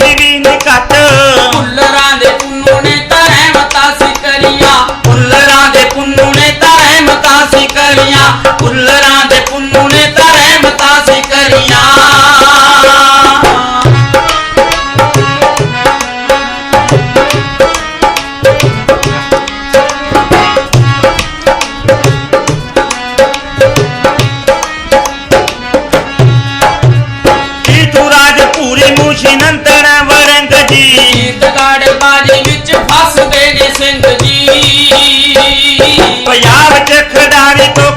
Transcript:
ਸਾਈਂ ਵੀ ਨੀ ਘੱਟ ਫੁੱਲਰਾਂ ਦੇ ਪੁੰਨੂ ਨੇ ਤਹਿ ਰਹਿਮਤਾਂ ਸੀ ਕਰੀਆਂ। ਫੁੱਲਰਾਂ ਦੇ ਪੁੰਨੂ ਨੇ ਤਹਿ ਰਹਿਮਤਾਂ ਸੀ ਕਰੀਆਂ। ਫੁੱਲਰਾਂ ਪੂਰੀ ਮੂਸ਼ੀ ਨੰਤਣ ਵਰੰਗ ਜੀ ਗੀਤਗੜ ਬਾਜੀ ਵਿੱਚ ਫਸਦੇ ਨੇ ਸਿੰਘ ਜੀ। ਪੰਜਾਬ ਚ ਖੜਾਰੀ ਤੋਂ